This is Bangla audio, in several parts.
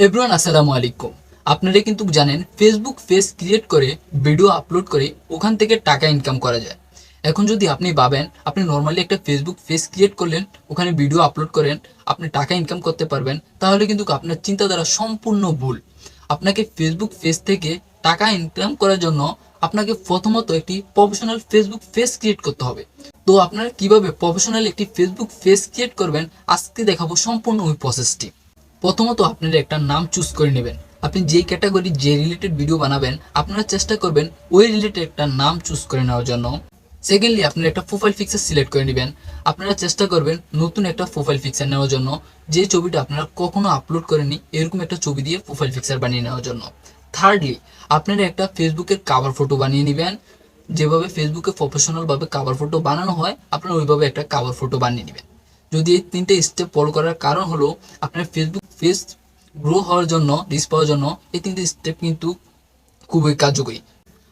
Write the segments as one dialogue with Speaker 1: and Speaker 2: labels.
Speaker 1: এভরিওয়ান আসসালামু আলাইকুম। আপনারা কিন্তু জানেন ফেসবুক পেজ ক্রিয়েট করে ভিডিও আপলোড করে ওখান থেকে টাকা ইনকাম করা যায়। এখন যদি আপনি ভাবেন, আপনি নর্মালি একটা ফেসবুক পেজ ক্রিয়েট করলেন, ওখানে ভিডিও আপলোড করেন, আপনি টাকা ইনকাম করতে পারবেন, তাহলে কিন্তু আপনার চিন্তাধারা সম্পূর্ণ ভুল। আপনাকে ফেসবুক পেজ থেকে টাকা ইনকাম করার জন্য আপনাকে প্রথমত একটি প্রফেশনাল ফেসবুক পেজ ক্রিয়েট করতে হবে। তো আপনারা কীভাবে প্রফেশনাল একটি ফেসবুক পেজ ক্রিয়েট করবেন, আজকে দেখাবো সম্পূর্ণ ওই প্রসেসটি প্রথমত আপনারা একটা নাম চুজ করে নেবেন। আপনি যেই ক্যাটাগরি যে রিলেটেড ভিডিও বানাবেন, আপনারা চেষ্টা করবেন ওই রিলেটেড একটা নাম চুজ করে নেওয়ার জন্য। সেকেন্ডলি আপনারা একটা প্রোফাইল পিকচার সিলেক্ট করে নেবেন। আপনারা চেষ্টা করবেন নতুন একটা প্রোফাইল পিকচার নেওয়ার জন্য। যে ছবিটা আপনারা কখনো আপলোড করেনি এরকম একটা ছবি দিয়ে প্রোফাইল পিকচার বানিয়ে নেওয়ার জন্য। থার্ডলি আপনারা একটা ফেসবুকের কাভার ফটো বানিয়ে নেবেন। যেভাবে ফেসবুকে প্রফেশনালভাবে কাভার ফটো বানানো হয়, আপনারা ওইভাবে একটা কাভার ফটো বানিয়ে নেবেন। যদি এই তিনটে স্টেপ ফলো করার কারণ হলো, আপনার ফেসবুক পেজ গ্রো হওয়ার জন্য রিস পাওয়ার জন্য এই তিনটে স্টেপ কিন্তু খুবই কার্যকরী।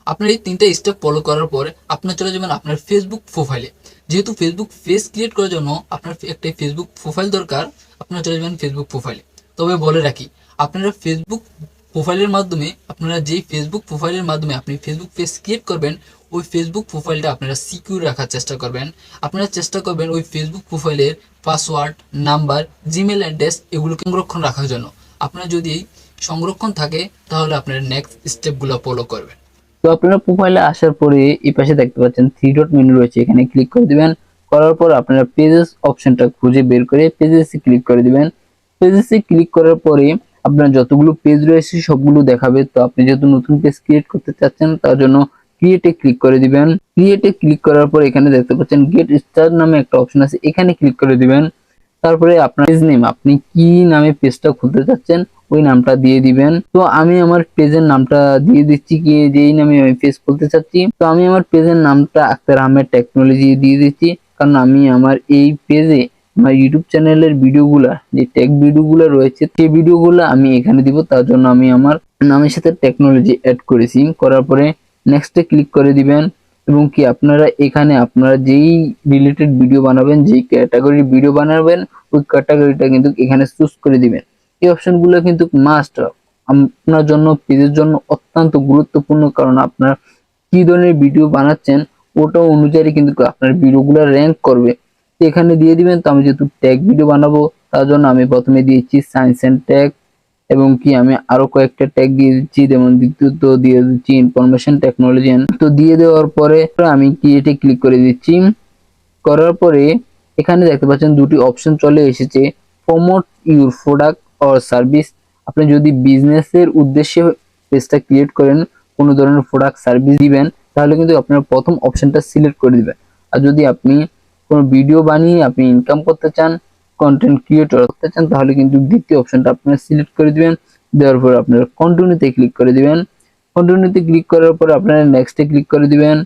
Speaker 1: আপনার এই তিনটে স্টেপ ফলো করার পর আপনার চলে যাবেন আপনার ফেসবুক প্রোফাইলে যেহেতু ফেসবুক পেজ ক্রিয়েট করার জন্য আপনার একটা ফেসবুক প্রোফাইল দরকার, আপনার চলে যাবেন ফেসবুক প্রোফাইলে তবে বলে রাখি, আপনারা ফেসবুক প্রোফাইলের মাধ্যমে আপনারা যেই ফেসবুক প্রোফাইলের মাধ্যমে আপনি ফেসবুক পেজ ক্রিয়েট করবেন, ওই ফেসবুক প্রোফাইলটা আপনারা সিকিউর রাখার চেষ্টা করবেন। আপনারা চেষ্টা করবেন ওই ফেসবুক প্রোফাইলের পাসওয়ার্ড নাম্বার জিমেল অ্যাড্রেস এগুলোকে সংরক্ষণ রাখার জন্য। আপনার যদি সংরক্ষণ থাকে, তাহলে আপনারা নেক্সট স্টেপগুলো ফলো করবেন।
Speaker 2: তো আপনারা প্রোফাইলে আসার পরে এই পাশে দেখতে পাচ্ছেন থ্রি ডট মেনু রয়েছে, এখানে ক্লিক করে দিবেন। করার পর আপনারা পেজেস অপশনটা খুঁজে বের করে পেজেসে ক্লিক করে দিবেন। পেজেসে ক্লিক করার পরে আপনার যতগুলো পেজ রয়েছে, সবগুলো দেখাবে। তো আপনি যেহেতু নতুন পেজ ক্রিয়েট করতে চাচ্ছেন, তার জন্য ক্রিয়েটে ক্লিক করে দিবেন। ক্রিয়েটে ক্লিক করার পর এখানে দেখতে পাচ্ছেন গেট স্টার নামে একটা অপশন আছে, এখানে ক্লিক করে দিবেন। তারপরে আপনার পেজ নেম আপনি কি নামে পেজটা খুলতে চাচ্ছেন, ওই নামটা দিয়ে দিবেন। তো আমি আমার পেজের নামটা দিয়ে দিচ্ছি কি, যেই নামে আমি পেজ খুলতে চাচ্ছি। তো আমি আমার পেজের নামটা আক্তার আহমেদ টেকনোলজি দিয়ে দিচ্ছি, কারণ আমি আমার এই পেজে আমার ইউটিউব চ্যানেলের ভিডিওগুলা যে টেক ভিডিওগুলো রয়েছে, সেই ভিডিওগুলো আমি এখানে দিব। তার জন্য আমি আমার নামের সাথে টেকনোলজি অ্যাড করেছি। করার পরে নেক্সটে ক্লিক করে দিবেন। এবং কি আপনারা এখানে আপনারা যেই রিলেটেড ভিডিও বানাবেন, যেই ক্যাটাগরির ভিডিও বানাবেন, ওই ক্যাটাগরিটা কিন্তু এখানে চুজ করে দিবেন। এই অপশনগুলো কিন্তু মাস্ট আপনার জন্য, পেজের জন্য অত্যন্ত গুরুত্বপূর্ণ। কারণ আপনার কি ধরনের ভিডিও বানাচ্ছেন, ওটা অনুযায়ী কিন্তু আপনার ভিডিওগুলো র্যাঙ্ক করবে। এখানে দিয়ে দিবেন, তো আমি যেহেতু ট্যাগ ভিডিও বানাবো, তার জন্য আমি প্রথমে দিয়েছি সায়েন্স অ্যান্ড ট্যাগ এবং কি আমি আরও কয়েকটা ট্যাগ দিয়ে দিচ্ছি, যেমন দ্বিতীয়ত দিয়ে দিচ্ছি ইনফরমেশন টেকনোলজি তো দিয়ে দেওয়ার পরে আমি ক্রিয়েটে ক্লিক করে দিচ্ছি? করার পরে এখানে দেখতে পাচ্ছেন দুটি অপশন চলে এসেছে promote your product or service আপনি যদি বিজনেসের উদ্দেশ্যে পেজটা ক্রিয়েট করেন, কোনো ধরনের প্রোডাক্ট সার্ভিস দিবেন, তাহলে কিন্তু আপনার প্রথম অপশনটা সিলেক্ট করে দিবেন। আর যদি আপনি কোনো ভিডিও বানিয়ে আপনি ইনকাম করতে চান কন্টেন্ট ক্রিয়েটর করতে চান, তাহলে কিন্তু দ্বিতীয় অপশনটা আপনারা সিলেক্ট করে দিবেন। দেওয়ার পর আপনারা কন্টিনিউতে ক্লিক করে দিবেন। কন্টিনিউতে ক্লিক করার পর আপনারা নেক্সটে ক্লিক করে দিবেন।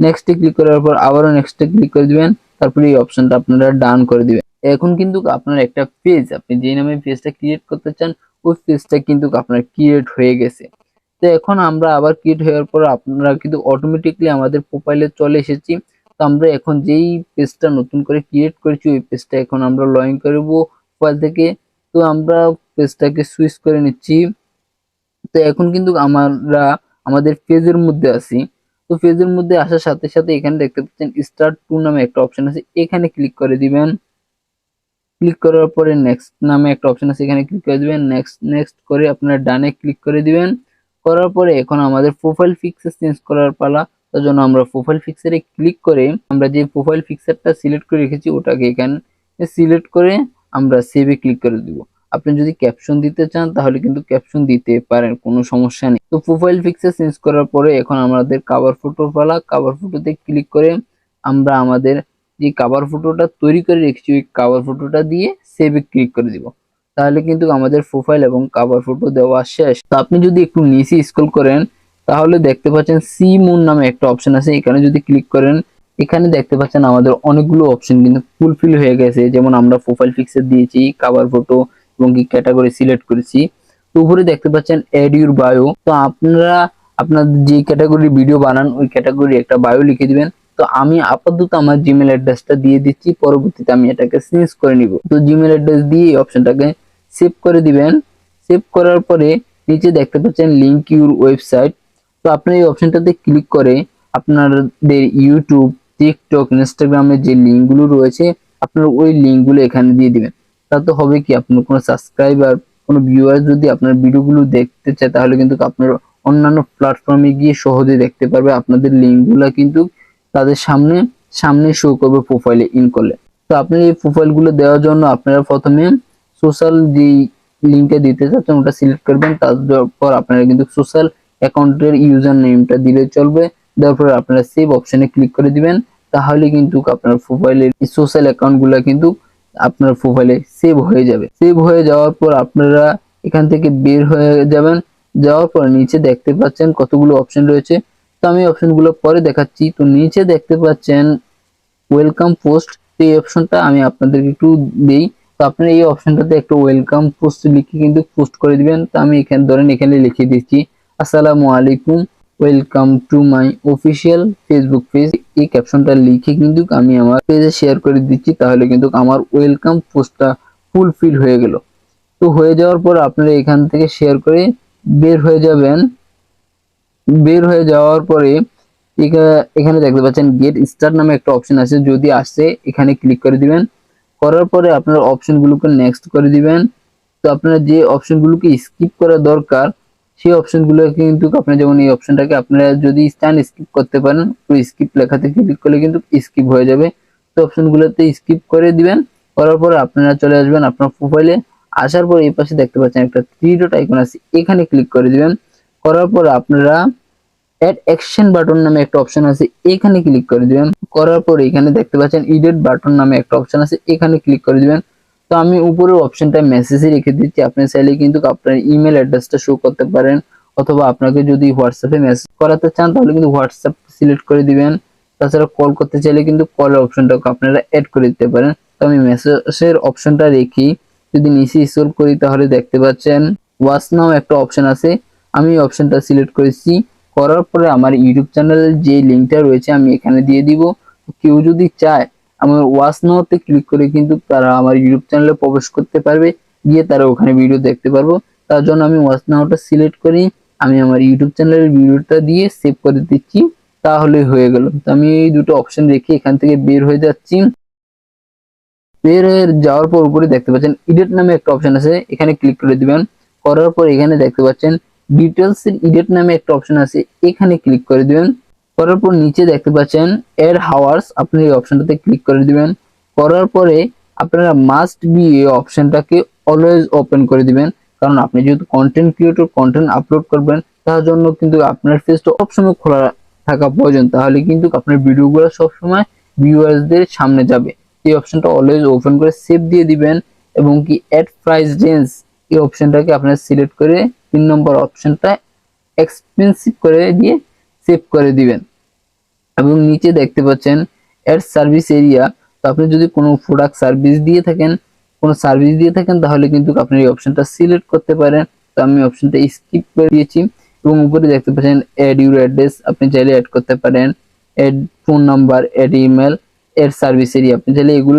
Speaker 2: নেক্সটে ক্লিক করার পর আবারও নেক্সটে ক্লিক করে দিবেন। তারপরে এই অপশনটা আপনারা ডান করে দিবেন। এখন কিন্তু আপনার একটা পেজ আপনি যে নামে পেজটা ক্রিয়েট করতে চান, ওই পেজটা কিন্তু আপনার ক্রিয়েট হয়ে গেছে। তো এখন আমরা আবার ক্রিয়েট হওয়ার পর আপনারা কিন্তু অটোমেটিকলি আমাদের প্রোফাইলে চলে এসেছি। আমরা এখন যেই পেজটা নতুন করে ক্রিয়েট করেছি, ওই পেজটা এখন আমরা ইন করব প্রোফাইল থেকে। তো আমরা পেজটাকে সুইচ করে নিচ্ছি। তো এখন কিন্তু আমরা আমাদের পেজের মধ্যে আছি। তো পেজের মধ্যে আসার সাথে সাথে এখানে দেখতে পাচ্ছেন স্টার্ট টু নামে একটা অপশন আছে, এখানে ক্লিক করে দিবেন। ক্লিক করার পরে নেক্সট নামে একটা অপশন আছে, এখানে ক্লিক করে দিবেন। নেক্সট নেক্সট করে আপনার ডানে ক্লিক করে দিবেন। করার পরে এখন আমাদের প্রোফাইল পিকচার চেঞ্জ করার পালা তার জন্য আমরা প্রোফাইল পিকচারে ক্লিক করে আমরা যে প্রোফাইল পিকচারটা সিলেক্ট করে রেখেছি, ওটাকে এখানে সিলেক্ট করে আমরা সেভে ক্লিক করে দিব। আপনি যদি ক্যাপশন দিতে চান, তাহলে কিন্তু ক্যাপশন দিতে পারেন, কোনো সমস্যা নেই। তো প্রোফাইল পিকচার চেঞ্জ করার পরে এখন আমাদের কাভার ফটোর পালা। কাভার ফটোতে ক্লিক করে আমরা আমাদের যে কাভার ফটোটা তৈরি করে রেখেছি, ওই কাভার ফটোটা দিয়ে সেভে ক্লিক করে দিব। তাহলে কিন্তু আমাদের প্রোফাইল এবং কাভার ফটো দেওয়া শেষ। তো আপনি যদি একটু নিচে স্ক্রল করেন তাহলে দেখতে পাচ্ছেন সি মুন নামে একটা অপশন আছে। এখানে যদি ক্লিক করেন, এখানে দেখতে পাচ্ছেন আমাদের অনেকগুলো অপশন কিন্তু ফুলফিল হয়ে গেছে। যেমন আমরা প্রোফাইল পিকচার দিয়েছি কাভার ফটো এবং কি ক্যাটাগরি সিলেক্ট করেছি। তো উপরে দেখতে পাচ্ছেন অ্যাড ইউর বায়ো তো আপনারা, আপনার যে ক্যাটাগরি ভিডিও বানান, ওই ক্যাটাগরি একটা বায়ো লিখে দিবেন। তো আমি আপাতত আমার জিমেল অ্যাড্রেসটা দিয়ে দিচ্ছি। পরবর্তীতে আমি এটাকে চেঞ্জ করে নিব। তো জিমেল অ্যাড্রেস দিয়ে এই অপশনটাকে সেভ করে দিবেন। সেভ করার পরে নিচে দেখতে পাচ্ছেন লিঙ্ক ইউর ওয়েবসাইট তো আপনি এই অপশনটাতে ক্লিক করে আপনাদের ইউটিউব টিকটক ইনস্টাগ্রামের যে লিঙ্কগুলো রয়েছে, আপনার ওই লিঙ্কগুলো এখানে দিয়ে দিবেন। তাতে হবে কি, আপনার কোনো সাবস্ক্রাইবার কোনো ভিউয়ার যদি আপনার ভিডিওগুলো দেখতে চায়, তাহলে কিন্তু আপনার অন্যান্য প্ল্যাটফর্মে গিয়ে সহজে দেখতে পারবে, আপনাদের লিঙ্কগুলো কিন্তু তাদের সামনে সামনে শো করবে প্রোফাইলে ইন করলে। তো আপনি এই প্রোফাইলগুলো দেওয়ার জন্য আপনারা প্রথমে সোশ্যাল যে লিঙ্কটা দিতে চাচ্ছেন, ওটা সিলেক্ট করবেন, তারপর আপনারা কিন্তু সোশ্যাল অ্যাকাউন্টের ইউজার নেমটা দিলে চলবে। তারপর আপনারা সেভ অপশনে ক্লিক করে দিবেন। তাহলে কিন্তু আপনার প্রোফাইলের সোশ্যাল অ্যাকাউন্টগুলো কিন্তু আপনার প্রোফাইলে সেভ হয়ে যাবে। সেভ হয়ে যাওয়ার পর আপনারা এখান থেকে বের হয়ে যাবেন। যাওয়ার পর নিচে দেখতে পাচ্ছেন কতগুলো অপশন রয়েছে। তো আমি অপশনগুলো পরে দেখাচ্ছি। তো নিচে দেখতে পাচ্ছেন ওয়েলকাম পোস্ট এই অপশনটা আমি আপনাদেরকে একটু দেই। তো আপনারা এই অপশনটাতে একটা ওয়েলকাম পোস্ট লিখে কিন্তু পোস্ট করে দিবেন। তো আমি এখানে, ধরেন এখানে লিখে দিচ্ছি আসসালামু আলাইকুম। Welcome to my official Facebook page এই ক্যাপশনটা লিখে কিন্তু আমি আমার পেজে শেয়ার করে দিচ্ছি, তাহলে কিন্তু আমার ওয়েলকাম পোস্টটা ফুলফিল হয়ে গেল। তো হয়ে যাওয়ার পর আপনারা এখান থেকে শেয়ার করে বের হয়ে যাবেন। বের হয়ে যাওয়ার পরে এখা- এখানে দেখতে পাচ্ছেন গেট স্টার্ট নামে একটা অপশন আছে, যদি আসে এখানে ক্লিক করে দিবেন। করার পরে আপনার অপশনগুলোকে নেক্সট করে দিবেন। তো আপনারা যে অপশনগুলোকে স্কিপ করা দরকার সেই অপশনগুলো কিন্তু আপনার যেমন এই অপশনটাকে আপনারা যদি স্ট্যান্ড স্কিপ করতে পারেন তো স্কিপ লেখাতে ক্লিক করলে কিন্তু স্কিপ হয়ে যাবে। তো অপশনগুলোতে স্কিপ করে দিবেন, করার পর আপনারা চলে আসবেন আপনার প্রোফাইলে আসার পর এই পাশে দেখতে পাচ্ছেন একটা থ্রি ডট আইকন আছে, এখানে ক্লিক করে দিবেন। করার পর আপনারা অ্যাড অ্যাকশন বাটন নামে একটা অপশন আছে, এখানে ক্লিক করে দিবেন। করার পর এখানে দেখতে পাচ্ছেন ইডিট বাটন নামে একটা অপশন আছে, এখানে ক্লিক করে দিবেন। তো আমি উপরের অপশনটা মেসেজে রেখে দিচ্ছি। আপনি চাইলে কিন্তু আপনার ইমেল অ্যাড্রেসটা শো করতে পারেন, অথবা আপনাকে যদি হোয়াটসঅ্যাপে মেসেজ করাতে চান, তাহলে কিন্তু হোয়াটসঅ্যাপ সিলেক্ট করে দিবেন। তাছাড়া কল করতে চাইলে কিন্তু কলের অপশনটাকে আপনারা অ্যাড করে দিতে পারেন। তো আমি মেসেজের অপশনটা রেখি। যদি নিচে স্ক্রল করি, তাহলে দেখতে পাচ্ছেন ওয়াচ নাও একটা অপশন আছে। আমি এই অপশনটা সিলেক্ট করেছি। করার পরে আমার ইউটিউব চ্যানেলের যে লিঙ্কটা রয়েছে, আমি এখানে দিয়ে দিব। কেউ যদি চায় আমার ওয়াচ নাওতে ক্লিক করে কিন্তু তারা আমার ইউটিউব চ্যানেলে প্রবেশ করতে পারবে। গিয়ে তারা ওখানে ভিডিও দেখতে পারব। তার জন্য আমি ওয়াচ নাওটা সিলেক্ট করি। আমি আমার ইউটিউব চ্যানেলের ভিডিওটা দিয়ে সেভ করে দিচ্ছি। তাহলে হয়ে গেল। তো আমি এই দুটো অপশন রেখে এখান থেকে বের হয়ে যাচ্ছি। বের হয়ে যাওয়ার পর উপরে দেখতে পাচ্ছেন ইডিট নামে একটা অপশন আছে। এখানে ক্লিক করে দিবেন। করার পর এখানে দেখতে পাচ্ছেন ডিটেলস এর ইডিট নামে একটা অপশন আছে। এখানে ক্লিক করে দিবেন। করার পর নিচে দেখতে পাচ্ছেন এর হাওয়ার্স আপনি এই অপশনটাতে ক্লিক করে দিবেন। করার পরে আপনারা মাস্ট বি এই অপশনটাকে অলওয়েজ ওপেন করে দিবেন। কারণ আপনি যেহেতু কন্টেন্ট ক্রিয়েটর কন্টেন্ট আপলোড করবেন, তার জন্য কিন্তু আপনার ফেসটা সবসময় খোলা থাকা প্রয়োজন। তাহলে কিন্তু আপনার ভিডিওগুলো সবসময় ভিউয়ার্সদের সামনে যাবে। এই অপশনটা অলওয়েজ ওপেন করে সেভ দিয়ে দিবেন এবং কি অ্যাড প্রাইস রেঞ্জ এই অপশনটাকে আপনারা সিলেক্ট করে তিন নম্বর অপশনটা এক্সপেন্সিভ করে দিয়ে সেভ করে দিবেন। এবং নিচে দেখতে পাচ্ছেন অ্যাড সার্ভিস এরিয়া তো আপনি যদি কোনো প্রোডাক্ট সার্ভিস দিয়ে থাকেন, কোনো সার্ভিস দিয়ে থাকেন, তাহলে কিন্তু আপনি এই অপশনটা সিলেক্ট করতে পারেন। তো আমি অপশনটা স্কিপ করে দিয়েছি এবং উপরে দেখতে পাচ্ছেন অ্যাড ইউর অ্যাড্রেস আপনি চাইলে অ্যাড করতে পারেন। Add phone number add email add service area আপনি চাইলে এগুলো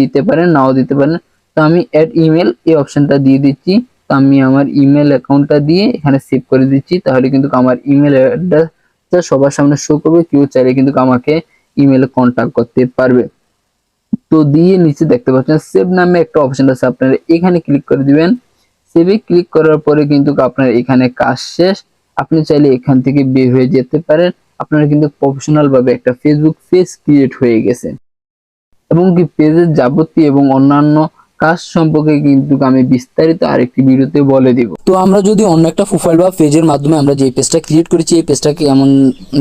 Speaker 2: দিতে পারেন, নাও দিতে পারেন। তো আমি অ্যাড ইমেল এই অপশনটা দিয়ে দিচ্ছি। তো আমি আমার ইমেল অ্যাকাউন্টটা দিয়ে এখানে সেভ করে দিচ্ছি। তাহলে কিন্তু আমার ইমেল অ্যাড্রেসটা সবার সামনে শো করবে, কেউ চাইলে কিন্তু আমাকে ইমেলে কন্ট্যাক্ট করতে পারবে। তো দিয়ে নিচে দেখতে পাচ্ছেন সেভ নামে একটা অপশন আছে, আপনারা এখানে ক্লিক করে দিবেন। সেভে ক্লিক করার পরে কিন্তু আপনার এখানে কাজ শেষ। আপনি চাইলে এখান থেকে বের হয়ে যেতে পারেন। আপনার কিন্তু প্রফেশনাল ভাবে একটা ফেসবুক পেজ ক্রিয়েট হয়ে গেছে। এবং কি পেজের যাবতীয় এবং অন্যান্য কাজ সম্পর্কে কিন্তু আমি বিস্তারিত আরেকটি ভিডিওতে বলে দিব।
Speaker 1: তো আমরা যদি অন্য একটা প্রোফাইল বা পেজের মাধ্যমে আমরা যে পেজটা ক্রিয়েট করেছি, এই পেজটাকে এমন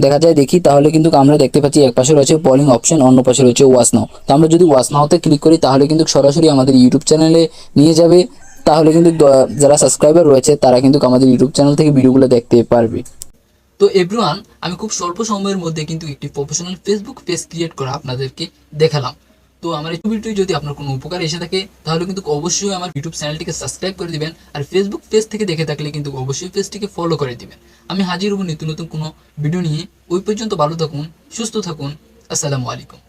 Speaker 1: দেখা যায় দেখি, তাহলে কিন্তু আমরা দেখতে পাচ্ছি এক পাশে রয়েছে পলিং অপশন অন্য পাশে রয়েছে ওয়াচ নাও তো আমরা যদি ওয়াচ নাওতে ক্লিক করি, তাহলে কিন্তু সরাসরি আমাদের ইউটিউব চ্যানেলে নিয়ে যাবে। তাহলে কিন্তু যারা সাবস্ক্রাইবার রয়েছে, তারা কিন্তু আমাদের ইউটিউব চ্যানেল থেকে ভিডিওগুলো দেখতে পারবে। তো এভরিওয়ান আমি খুব স্বল্প সময়ের মধ্যে কিন্তু একটি প্রফেশনাল ফেসবুক পেজ ক্রিয়েট করা আপনাদেরকে দেখালাম। তো আমার এই ছবিটি যদি আপনার কোনো উপকার এসে থাকে, তাহলে কিন্তু অবশ্যই আমার ইউটিউব চ্যানেলটিকে সাবস্ক্রাইব করে দিবেন আর ফেসবুক পেজ থেকে দেখে থাকলে কিন্তু অবশ্যই পেজটিকে ফলো করে দিবেন। আমি হাজির হব নিত্য নতুন কোনো ভিডিও নিয়ে। ওই পর্যন্ত ভালো থাকুন, সুস্থ থাকুন। আসসালামু আলাইকুম।